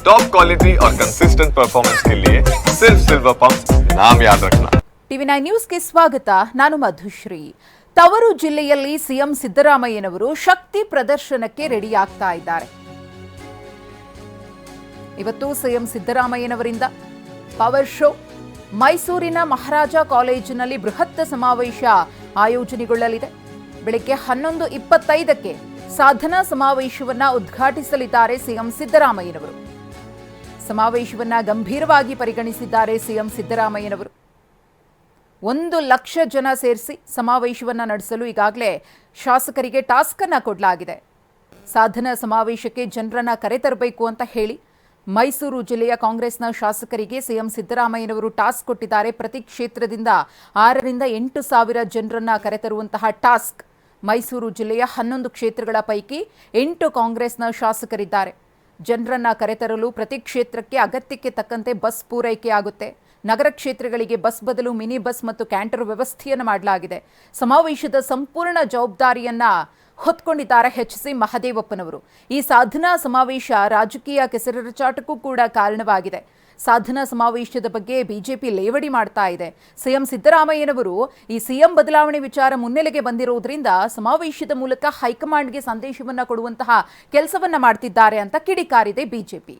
Top quality और consistent performance के लिए सिर्फ सिल्वर पंप नाम याद रखना ಟಿವಿ ನೈನ್ ನ್ಯೂಸ್ಗೆ ಸ್ವಾಗತ ನಾನು ಮಧುಶ್ರೀ ತವರು ಜಿಲ್ಲೆಯಲ್ಲಿ ಸಿಎಂ ಸಿದ್ದರಾಮಯ್ಯನವರು ಶಕ್ತಿ ಪ್ರದರ್ಶನಕ್ಕೆ ರೆಡಿ ಆಗ್ತಾ ಇದ್ದಾರೆ ಇವತ್ತು ಸಿಎಂ ಸಿದ್ದರಾಮಯ್ಯನವರಿಂದ ಪವರ್ ಶೋ ಮೈಸೂರಿನ ಮಹಾರಾಜ ಕಾಲೇಜಿನಲ್ಲಿ ಬೃಹತ್ ಸಮಾವೇಶ ಆಯೋಜನೆಗೊಳ್ಳಲಿದೆ ಬೆಳಿಗ್ಗೆ ಹನ್ನೊಂದು ಇಪ್ಪತ್ತೈದಕ್ಕೆ ಸಾಧನಾ ಸಮಾವೇಶವನ್ನ ಉದ್ಘಾಟಿಸಲಿದ್ದಾರೆ ಸಿಎಂ ಸಿದ್ದರಾಮಯ್ಯನವರು ಸಮಾವೇಶವನ್ನ ಗಂಭೀರವಾಗಿ ಪರಿಗಣಿಸಿದ್ದಾರೆ ಸಿಎಂ ಸಿದ್ದರಾಮಯ್ಯನವರು. ಒಂದು ಲಕ್ಷ ಜನ ಸೇರಿಸಿ ಸಮಾವೇಶವನ್ನ ನಡೆಸಲು ಈಗಾಗಲೇ ಶಾಸಕರಿಗೆ ಟಾಸ್ಕ್ ಅನ್ನ ಕೊಡಲಾಗಿದೆ. ಸಾಧನ ಸಮಾವೇಶಕ್ಕೆ ಜನರನ್ನ ಕರೆತರಬೇಕು ಅಂತ ಹೇಳಿ ಮೈಸೂರು ಜಿಲ್ಲೆಯ ಕಾಂಗ್ರೆಸ್ನ ಶಾಸಕರಿಗೆ ಸಿಎಂ ಸಿದ್ದರಾಮಯ್ಯನವರು ಟಾಸ್ಕ್ ಕೊಟ್ಟಿದ್ದಾರೆ. ಪ್ರತಿ ಕ್ಷೇತ್ರದಿಂದ ಆರರಿಂದ ಎಂಟು ಸಾವಿರ ಜನರನ್ನ ಕರೆತರುವಂತಹ ಟಾಸ್ಕ್ ಮೈಸೂರು ಜಿಲ್ಲೆಯ ಹನ್ನೊಂದು ಕ್ಷೇತ್ರಗಳ ಪೈಕಿ ಎಂಟು ಕಾಂಗ್ರೆಸ್ನ ಶಾಸಕರಿದ್ದಾರೆ. ಜನರನ್ನ ಕರೆತರಲು ಪ್ರತಿ ಕ್ಷೇತ್ರಕ್ಕೆ ಅಗತ್ಯಕ್ಕೆ ತಕ್ಕಂತೆ ಬಸ್ ಪೂರೈಕೆ ಆಗುತ್ತೆ. ನಗರ ಕ್ಷೇತ್ರಗಳಿಗೆ ಬಸ್ ಬದಲು ಮಿನಿ ಬಸ್ ಮತ್ತು ಕ್ಯಾಂಟರ್ ವ್ಯವಸ್ಥೆಯನ್ನು ಮಾಡಲಾಗಿದೆ. ಸಮಾವೇಶದ ಸಂಪೂರ್ಣ ಜವಾಬ್ದಾರಿಯನ್ನ ಹೊತ್ಕೊಂಡಿದ್ದಾರೆ ಎಚ್ ಸಿ ಮಹದೇವಪ್ಪನವರು. ಈ ಸಾಧನಾ ಸಮಾವೇಶ ರಾಜಕೀಯ ಕೆಸರಚಾಟಕ್ಕೂ ಕೂಡ ಕಾರಣವಾಗಿದೆ. ಸಾಧನಾ ಸಮಾವೇಶದ ಬಗ್ಗೆ ಬಿಜೆಪಿ ಲೇವಡಿ ಮಾಡ್ತಾ ಇದೆ. ಸಿಎಂ ಸಿದ್ದರಾಮಯ್ಯನವರು ಈ ಸಿಎಂ ಬದಲಾವಣೆ ವಿಚಾರ ಮುನ್ನೆಲೆಗೆ ಬಂದಿರುವುದರಿಂದ ಸಮಾವೇಶದ ಮೂಲಕ ಹೈಕಮಾಂಡ್ಗೆ ಸಂದೇಶವನ್ನು ಕೊಡುವಂತಹ ಕೆಲಸವನ್ನ ಮಾಡ್ತಿದ್ದಾರೆ ಅಂತ ಕಿಡಿಕಾರಿದೆ ಬಿಜೆಪಿ.